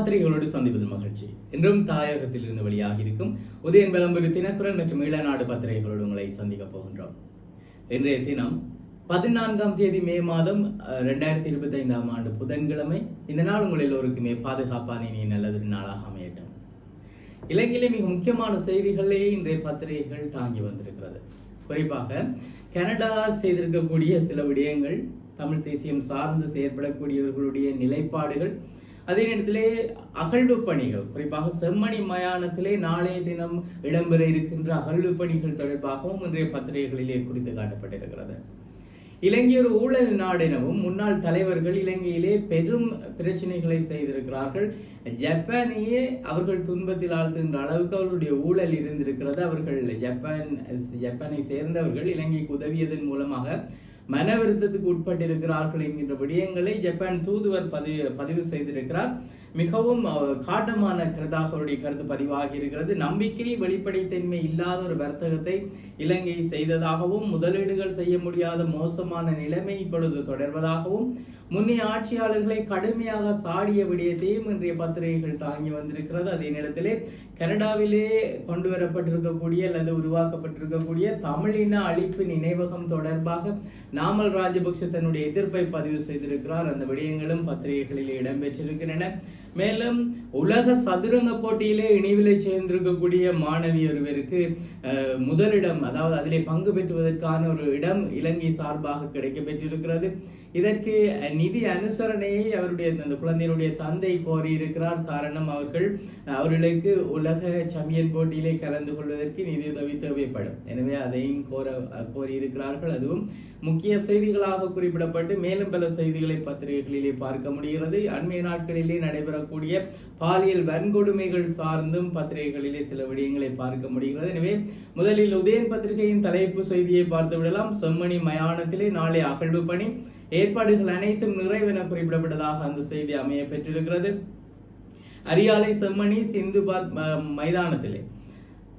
பத்திரிகைகளோடு சந்திப்பது மகிழ்ச்சி. இன்றும் தாயகத்தில் இருந்து வெளியாக இருக்கும் உதயன் விளம்பர தினக்குரல் மற்றும் ஈழநாடு பத்திரிகைகளோடு உங்களை சந்திக்கப் போகின்றோம். இன்றைய தினம் பதினான்காம் தேதி மே மாதம் ரெண்டாயிரத்தி இருபத்தி ஐந்தாம் ஆண்டு புதன்கிழமை. இந்த நாள் உங்கள் எல்லோருக்குமே பாதுகாப்பான இனி நல்லது நாளாக அமையட்டும். இலங்கையிலே மிக முக்கியமான செய்திகளே இன்றைய பத்திரிகைகள் தாங்கி வந்திருக்கிறது. குறிப்பாக கனடா செய்திருக்கக்கூடிய சில விடயங்கள் தமிழ் தேசியம் சார்ந்து செயற்படக்கூடியவர்களுடைய நிலைப்பாடுகள் அதே நேரத்திலே அகழ்வு பணிகள் குறிப்பாக செம்மணி மயானத்திலே நாளைய தினம் இடம்பெற இருக்கின்ற அகழ்வு பணிகள் தொடர்பாகவும் இன்றைய பத்திரிகைகளிலே குறித்து காட்டப்பட்டிருக்கிறது. இலங்கை ஒரு ஊழல் நாடெனவும் முன்னாள் தலைவர்கள் இலங்கையிலே பெரும் பிரச்சனைகளை செய்திருக்கிறார்கள். ஜப்பானையே அவர்கள் துன்பத்தில் ஆழ்த்துகின்ற அளவுக்கு அவர்களுடைய ஊழல் இருந்திருக்கிறது. அவர்கள் ஜப்பான் ஜப்பானை சேர்ந்தவர்கள் இலங்கைக்கு உதவியதன் மூலமாக மன வருத்தத்துக்கு உட்பட்டிருக்கிறார்கள் என்கின்ற விடயங்களை ஜப்பான் தூதுவர் பதிவு பதிவு செய்திருக்கிறார். மிகவும் காட்டமான கருத்தாக அவருடைய கருத்து பதிவாகி இருக்கிறது. நம்பிக்கை வெளிப்படைத்தன்மை இல்லாத ஒரு வர்த்தகத்தை இலங்கை செய்ததாகவும் முதலீடுகள் செய்ய முடியாத மோசமான நிலைமை இப்பொழுது தொடர்வதாகவும் முன்னைய ஆட்சியாளர்களை கடுமையாக சாடிய விடயத்தையும் இன்றைய பத்திரிகைகள் தாங்கி வந்திருக்கிறது. அதே நேரத்திலே கனடாவிலே கொண்டு வரப்பட்டிருக்கக்கூடிய அல்லது உருவாக்கப்பட்டிருக்கக்கூடிய தமிழின அழிப்பு நினைவகம் தொடர்பாக நாமல் ராஜபக்ஷ தன்னுடைய எதிர்ப்பை பதிவு செய்திருக்கிறார். அந்த விடயங்களும் பத்திரிகைகளில் இடம்பெற்றிருக்கின்றன. மேலும் உலக சதுரங்க போட்டியிலே இணைவிலே சேர்ந்திருக்கக்கூடிய மாணவி ஒருவருக்கு அஹ், முதலிடம் அதாவது அதிலே பங்கு பெற்றுவதற்கான ஒரு இடம் இலங்கை சார்பாக கிடைக்கப்பெற்றிருக்கிறது. இதற்கு அஹ், நிதி அனுசரணையை அவருடைய அந்த குழந்தையினுடைய தந்தை கோரியிருக்கிறார். காரணம் அவர்கள் அவர்களுக்கு உலக சாம்பியன் போட்டியிலே கலந்து கொள்வதற்கு நிதி உதவி தேவைப்படும். எனவே அதையும் கோர அஹ், கோரியிருக்கிறார்கள். அதுவும் முக்கிய செய்திகளாக குறிப்பிடப்பட்டு மேலும் பல செய்திகளை பத்திரிகைகளிலே பார்க்க முடிகிறது. அண்மைய நாட்களிலே நடைபெறக்கூடிய பாலியல் வன்கொடுமைகள் சார்ந்தும் பத்திரிகைகளிலே சில விடயங்களை பார்க்க முடிகிறது. எனவே முதலில் உதயன் பத்திரிகையின் தலைப்பு செய்தியை பார்த்துவிடலாம் செம்மணி மயானத்திலே நாளை அகழ்வு பணி. ஏற்பாடுகள் அனைத்தும் நிறைவென குறிப்பிடப்பட்டதாக அந்த செய்தி அமைய பெற்றிருக்கிறது. அரியாலை செம்மணி சிந்துபாத் ம- மைதானத்திலே.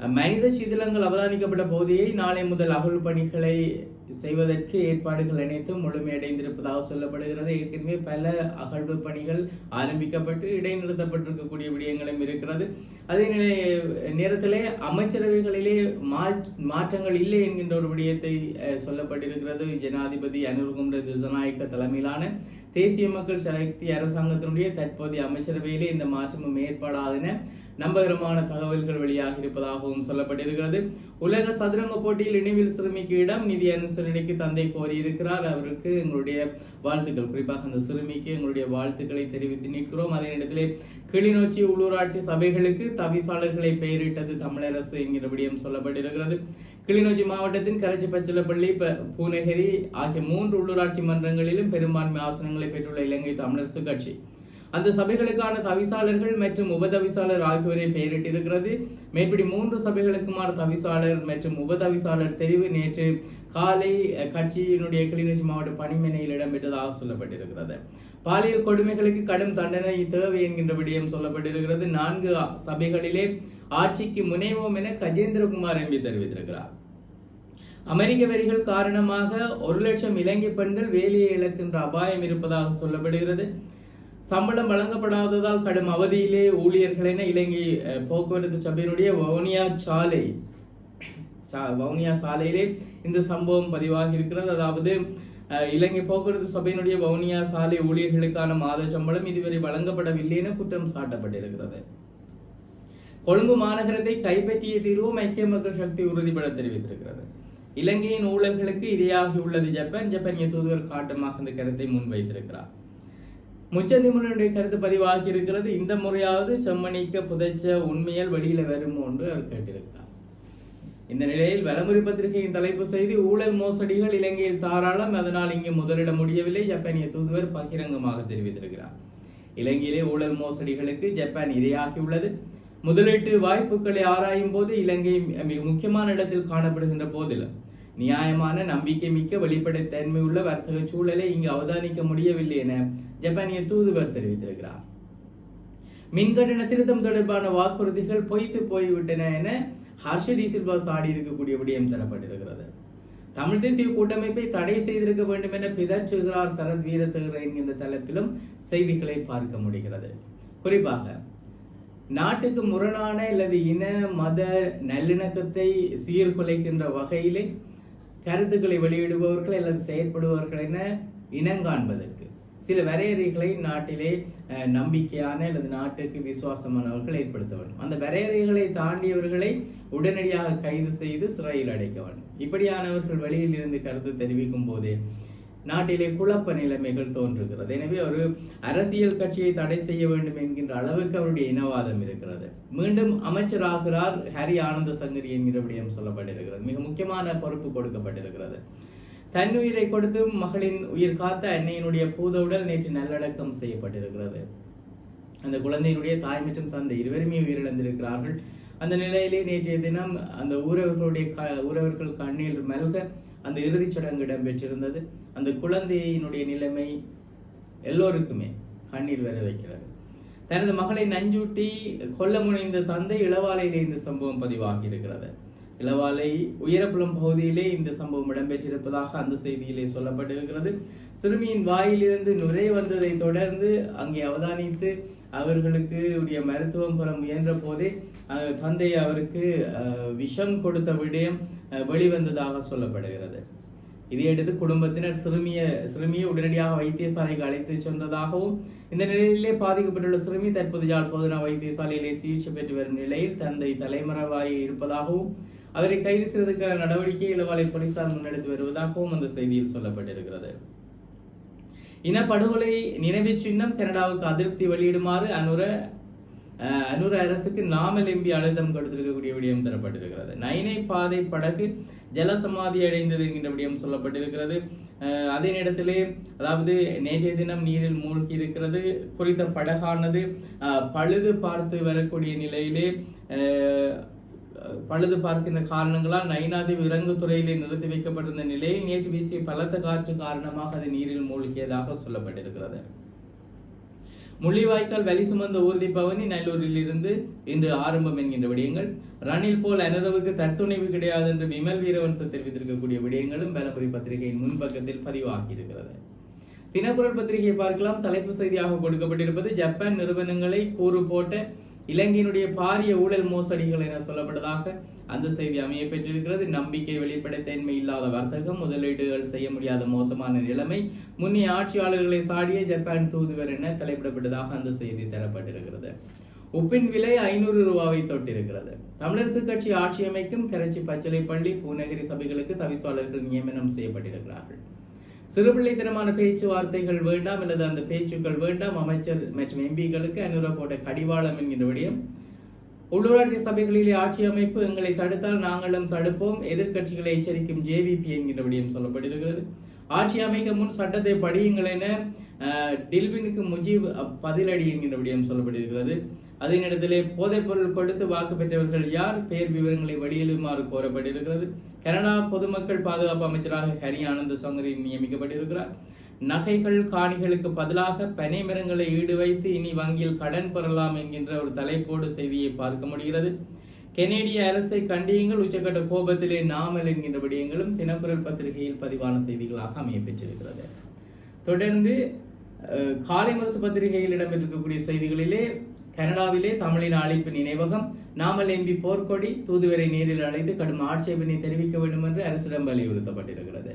மனித சிதிலங்கள் அவதானிக்கப்பட்ட பகுதியை நாளை முதல் அகழ் பணிகளை செய்வதற்கு ஏற்பாடுகள் அனைத்தும் முழுமையடைந்திருப்பதாக சொல்லப்படுகிறது. ஏற்கனவே பல அகழ்வு பணிகள் ஆரம்பிக்கப்பட்டு இடைநிறுத்தப்பட்டிருக்கக்கூடிய விடயங்களும் இருக்கிறது. அதே நே- நேரத்திலே அமைச்சரவைகளிலே மா- மாற்றங்கள் இல்லை என்கின்ற ஒரு விடயத்தை அஹ், சொல்லப்பட்டிருக்கிறது. ஜனாதிபதி அனுர்கும்ர திசநாயக்க தலைமையிலான தேசிய மக்கள் சக்தி அரசாங்கத்தினுடைய தற்போதைய அமைச்சரவையிலே இந்த மாற்றமும் ஏற்படாதென நம்பகரமான தகவல்கள் வெளியாக இருப்பதாகவும் சொல்லப்பட்டிருக்கிறது. உலக சதுரங்க போட்டியில் இணைவில் சிறுமிக்கு இடம். நிதி அனுசரணைக்கு தந்தை கோரியிருக்கிறார். அவருக்கு எங்களுடைய வாழ்த்துக்கள். குறிப்பாக அந்த சிறுமிக்கு எங்களுடைய வாழ்த்துக்களை தெரிவித்து நிற்கிறோம். அதே நேரத்திலே கிளிநொச்சி உள்ளூராட்சி சபைகளுக்கு தவிசாளர்களை பெயரிட்டது தமிழரசு என்கிற விடயம் சொல்லப்பட்டிருக்கிறது. கிளிநொச்சி மாவட்டத்தின் கரைச்சி பச்சிலப்பள்ளி ப- பூநகரி ஆகிய மூன்று உள்ளூராட்சி மன்றங்களிலும் பெரும்பான்மை ஆசனங்களை பெற்றுள்ள இலங்கை தமிழரசு கட்சி. அந்த சபைகளுக்கான தவிசாளர்கள் மற்றும் உபதவிசாளர் ஆகியோரை பெயரிட்டிருக்கிறது. மேற்படி மூன்று சபைகளுக்குமான தவிசாளர் மற்றும் உபதவிசாளர் தெரிவு நேற்று காலை கட்சியினுடைய கிளிநொச்சி மாவட்ட பணிமனையில் இடம்பெற்றதாக சொல்லப்பட்டிருக்கிறது. பாலியல் கொடுமைகளுக்கு கடும் தண்டனை தேவை என்கின்ற விடயம் சொல்லப்பட்டிருக்கிறது. நான்கு சபைகளிலே ஆட்சிக்கு முனைவோம் என கஜேந்திரகுமார் எம்பி தெரிவித்திருக்கிறார். அமெரிக்க வரிகள் காரணமாக ஒரு லட்சம் இலங்கை பெண்கள் வேலையை இழக்கின்ற அபாயம் இருப்பதாக சொல்லப்படுகிறது. சம்பளம் வழங்கப்படாததால் கடும் அவதியிலே ஊழியர்கள் என இலங்கை அஹ், போக்குவரத்து சபையினுடைய வவுனியா சாலை சா- வவுனியா சாலையிலே இந்த சம்பவம் பதிவாகி இருக்கிறது. அதாவது அஹ், இலங்கை போக்குவரத்து சபையினுடைய வவுனியா சாலை ஊழியர்களுக்கான மாத சம்பளம் இதுவரை வழங்கப்படவில்லை என குற்றம் சாட்டப்பட்டிருக்கிறது. கொழும்பு மாநகரத்தை கைப்பற்றிய தீர்வும் ஐக்கிய மக்கள் சக்தி உறுதிபட தெரிவித்திருக்கிறது. இலங்கையின் ஊழல்களுக்கு இரையாகியுள்ளது ஜப்பான். ஜப்பானிய தூதுவர் காட்டமாக இந்த கருத்தை முன்வைத்திருக்கிறார். முச்சந்திமுனுடைய கருத்து பதிவாகி இருக்கிறது இந்த முறையாவது செம்மணிக்க புதைச்ச உண்மையால் வெளியில வருமோ என்று அவர் கேட்டிருக்கிறார். இந்த நிலையில் வலமுறை பத்திரிகையின் தலைப்பு செய்தி ஊழல் மோசடிகள் இலங்கையில் தாராளம் அதனால் இங்கு முதலிட முடியவில்லை. ஜப்பானிய தூதுவர் பகிரங்கமாக தெரிவித்திருக்கிறார். இலங்கையிலே ஊழல் மோசடிகளுக்கு ஜப்பான் இரையாகியுள்ளது. முதலீட்டு வாய்ப்புகளை ஆராயும் போது இலங்கை மிக முக்கியமான இடத்தில் காணப்படுகின்ற போதிலும் நியாயமான நம்பிக்கை மிக்க வெளிப்படைத்தன்மை உள்ள வர்த்தக சூழலை இங்கு அவதானிக்க முடியவில்லை என ஜப்பானிய தூதுவர் தெரிவித்திருக்கிறார். மின்கட்டண திருத்தம் தொடர்பான வாக்குறுதிகள் பொய்த்து போய்விட்டன என ஹர்ஷதி சில்வா சாடி இருக்கக்கூடிய விடயம் தரப்பட்டிருக்கிறது. தமிழ் தேசிய கூட்டமைப்பை தடை செய்திருக்க வேண்டும் என பிதற்றுகிறார் சரத் வீரசேகர என்கின்ற தலைப்பிலும் செய்திகளை பார்க்க முடிகிறது. குறிப்பாக நாட்டுக்கு முரணான அல்லது இன மத நல்லிணக்கத்தை சீர்குலைக்கின்ற வகையிலே கருத்துக்களை வெளியிடுபவர்கள் அல்லது செயற்படுபவர்கள் என இனங்காண்பதற்கு சில வரையறைகளை நாட்டிலே நம்பிக்கையான அல்லது நாட்டுக்கு விசுவாசமானவர்கள் ஏற்படுத்த வேண்டும். அந்த வரையறைகளை தாண்டியவர்களை உடனடியாக கைது செய்து சிறையில் அடைக்க வேண்டும். இப்படியானவர்கள் வெளியில் இருந்து கருத்து தெரிவிக்கும் போதே நாட்டிலே குழப்ப நிலைமைகள் தோன்றுகிறது. எனவே ஒரு அரசியல் கட்சியை தடை செய்ய வேண்டும் என்கின்ற அளவுக்கு அவருடைய இனவாதம் இருக்கிறது. மீண்டும் அமைச்சராகிறார் ஹரி ஆனந்த சங்கரி என்கிற விடயம் சொல்லப்பட்டிருக்கிறது. மிக முக்கியமான பொறுப்பு கொடுக்கப்பட்டிருக்கிறது. தன்னுயிரை கொடுத்து மகளின் உயிர் காத்த அன்னையினுடைய பூதவுடல் நேற்று நல்லடக்கம் செய்யப்பட்டிருக்கிறது. அந்த குழந்தையினுடைய தாய் மற்றும் தந்தை இருவருமே உயிரிழந்திருக்கிறார்கள். அந்த நிலையிலே நேற்றைய தினம் அந்த ஊரவர்களுடைய க ஊரவர்கள் கண்ணீர் மல்க அந்த இறுதிச் சடங்கு இடம்பெற்றிருந்தது. அந்த குழந்தையினுடைய நிலைமை எல்லோருக்குமே கண்ணீர் வர வைக்கிறது. தனது மகளை நஞ்சூட்டி கொல்ல முனைந்த தந்தை இளவாலையிலே இந்த சம்பவம் பதிவாகி இருக்கிறது. இளவாலை உயரப்புலம் பகுதியிலே இந்த சம்பவம் இடம்பெற்றிருப்பதாக அந்த செய்தியிலே சொல்லப்பட்டிருக்கிறது. சிறுமியின் வாயிலிருந்து நுரை வந்ததை தொடர்ந்து அங்கே அவதானித்து அவர்களுக்கு உரிய மருத்துவம் பெற முயன்ற போதே தந்தை அவருக்கு விஷம் கொடுத்த விடயம் வெளிவந்ததாக சொல்லப்படுகிறது. இதையடுத்து குடும்பத்தினர் சிறுமிய சிறுமியை உடனடியாக வைத்தியசாலைக்கு அழைத்து சென்றதாகவும் இந்த நிலையிலே பாதிக்கப்பட்டுள்ள சிறுமி தற்போது யாழ் போதனா வைத்தியசாலையிலே சிகிச்சை பெற்று வரும் நிலையில் தந்தை தலைமறைவாகி இருப்பதாகவும் அவரை கைது செய்வதற்கான நடவடிக்கை இளவாலை போலீசார் முன்னெடுத்து வருவதாகவும் அந்த செய்தியில் சொல்லப்பட்டிருக்கிறது. இனப்படுகொலை நினைவு சின்னம் கனடாவுக்கு அதிருப்தி வெளியிடுமாறு அனுர அனுர அரசுக்கு நாமல் எம்பி அழுத்தம் கொடுத்திருக்கக்கூடிய விடயம் தரப்பட்டிருக்கிறது. நைனை பாதை படகு ஜலசமாதி அடைந்தது என்கின்ற விடயம் சொல்லப்பட்டிருக்கிறது. அதே நேரத்திலே அதாவது நேற்றைய தினம் நீரில் மூழ்கி இருக்கிறது குறித்த படகானது பழுது பார்த்து வரக்கூடிய நிலையிலே பழுது பார்க்கின்ற காரணங்களால் நைனாதீவு இறங்கு துறையிலே நிறுத்தி வைக்கப்பட்டிருந்த நிலையில் நேற்று வீசிய பலத்த காற்று காரணமாக அது நீரில் மூழ்கியதாக சொல்லப்பட்டிருக்கிறது. முள்ளிவாய்க்கால் வலி சுமந்த ஊர்தி பவனி நல்லூரில் இருந்து இன்று ஆரம்பம் என்கின்ற விடயங்கள். ரணில் போல் அனரவுக்கு தற்துணைவு கிடையாது என்று விமல் வீரவன்ச தெரிவித்திருக்கக்கூடிய விடயங்களும் பலபுரி பத்திரிகையின் முன்பக்கத்தில் பதிவாகியிருக்கிறது. தினக்குரல் பத்திரிகையை பார்க்கலாம். தலைப்பு செய்தியாக கொடுக்கப்பட்டிருப்பது ஜப்பான் நிறுவனங்களை கூறு போட்ட இலங்கையினுடைய பாரிய ஊழல் மோசடிகள் என சொல்லப்பட்டதாக அந்த செய்தி அமைய பெற்றிருக்கிறது. நம்பிக்கை வெளிப்படைத்தன்மை இல்லாத வர்த்தகம் முதலீடுகள் செய்ய முடியாத மோசமான நிலைமை முன்னே ஆட்சியாளர்களை சாடிய ஜப்பான் தூதுவர் என தலைப்பிடப்பட்டதாக அந்த செய்தி தரப்பட்டிருக்கிறது. உப்பின் விலை ஐநூறு ரூபாவை தொட்டிருக்கிறது. தமிழரசு கட்சி ஆட்சி அமைக்கும் கரைச்சி பச்சிலைப்பள்ளி பூநகரி சபைகளுக்கு தவிசாளர்கள் நியமனம் செய்யப்பட்டிருக்கிறார்கள். சிறுபிள்ளைத்தனமான பேச்சுவார்த்தைகள் வேண்டாம் அல்லது அந்த பேச்சுக்கள் வேண்டாம். அமைச்சர் மற்றும் எம்பிகளுக்கு அனுர போட்ட கடிவாளம் என்கின்ற விடயம். உள்ளூராட்சி சபைகளிலே ஆட்சி அமைப்பு எங்களை தடுத்தால் நாங்களும் தடுப்போம். எதிர்க்கட்சிகளை எச்சரிக்கும் ஜேவிபி என்கின்ற விடயம் சொல்லப்பட்டிருக்கிறது. ஆட்சி அமைக்க முன் சட்டத்தை படியுங்கள் என அஹ், டில்வினுக்கு முஜீப் அஹ், பதிலடி என்கின்ற விடயம் சொல்லப்பட்டிருக்கிறது. அதே நேரத்தில் போதைப்பொருள் கொடுத்து வாக்கு பெற்றவர்கள் யார்? பெயர் விவரங்களை வெளியிடுமாறு கோரப்பட்டிருக்கிறது. கனடா பொதுமக்கள் பாதுகாப்பு அமைச்சராக ஹரி ஆனந்த சௌங்கரி நியமிக்கப்பட்டிருக்கிறார். நகைகள் காணிகளுக்கு பதிலாக பனை மரங்களை ஈடு வைத்து இனி வங்கியில் கடன் பெறலாம் என்கின்ற ஒரு தலைப்போடு செய்தியை பார்க்க முடிகிறது. கெனேடிய அரசை கண்டியுங்கள். உச்சக்கட்ட கோபத்திலே நாமல் என்கின்ற விடயங்களும் தினக்குரல் பத்திரிகையில் பதிவான செய்திகளாக அமைய பெற்றிருக்கிறது தொடர்ந்து காலை முரசு பத்திரிகையில் இடம்பெற்றிருக்கக்கூடிய செய்திகளிலே கனடாவிலே தமிழின் அழைப்பு நினைவகம். நாமல் எம்பி போர்க்கொடி தூதுவரை நேரில் அழைத்து கடும் ஆட்சேபனை தெரிவிக்க வேண்டும் என்று அரசிடம் வலியுறுத்தப்பட்டிருக்கிறது.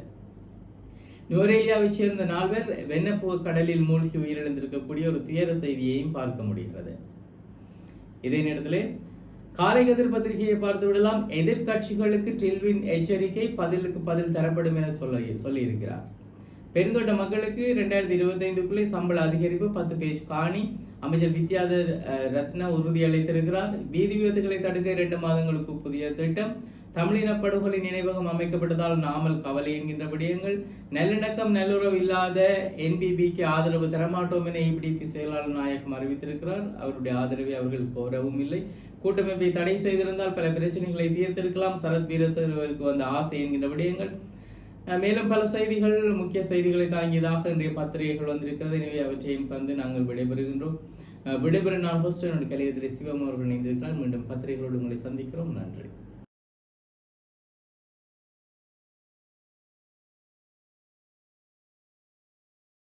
நுவரேலியாவைச் சேர்ந்த நால்வர் வெண்ணப்பூ கடலில் மூழ்கி உயிரிழந்திருக்கக்கூடிய ஒரு துயர செய்தியையும் பார்க்க முடிகிறது. இதே நேரத்திலே காலை எதிர் பத்திரிகையை பார்த்து விடலாம். எதிர்க்கட்சிகளுக்கு டில்வின் எச்சரிக்கை பதிலுக்கு பதில் தரப்படும் என சொல்ல சொல்லியிருக்கிறார். பெருந்தோட்ட மக்களுக்கு ரெண்டாயிரத்தி இருபத்தைந்துக்குள்ளே சம்பள அதிகரிப்பு பத்து பேஜ் காணி அமைச்சர் வித்யாதர் ரத்ன ரத்னா உறுதியளித்திருக்கிறார். வீதி விபத்துகளை தடுக்க இரண்டு மாதங்களுக்கு புதிய திட்டம். தமிழின படுகொலை நினைவகம் அமைக்கப்பட்டதால் நாமல் கவலை என்கின்ற விடயங்கள். நல்லிணக்கம் நல்லுறவு இல்லாத என்பிபிக்கு ஆதரவு தரமாட்டோம் என இபிடிபி செயலாளர் நாயகம் அறிவித்திருக்கிறார். அவருடைய ஆதரவை அவர்கள் கோரவும் இல்லை. கூட்டமைப்பை தடை செய்திருந்தால் பல பிரச்சனைகளை தீர்த்திருக்கலாம். சரத் வீரசருக்கு வந்த ஆசை என்கின்ற விடயங்கள். மேலும் பல செய்திகள் முக்கிய செய்திகளை தாங்கியதாக இன்றைய பத்திரிகைகள் வந்திருக்கிறது. எனவே அவற்றையும் தந்து நாங்கள் விடைபெறுகின்றோம். விடைபெற நான் ஹோஸ்ட் என்னுடைய கலையத்திலே சிவம் அவர்கள் இணைந்திருக்கிறார். மீண்டும் பத்திரிகைகளோடு உங்களை சந்திக்கிறோம். நன்றி.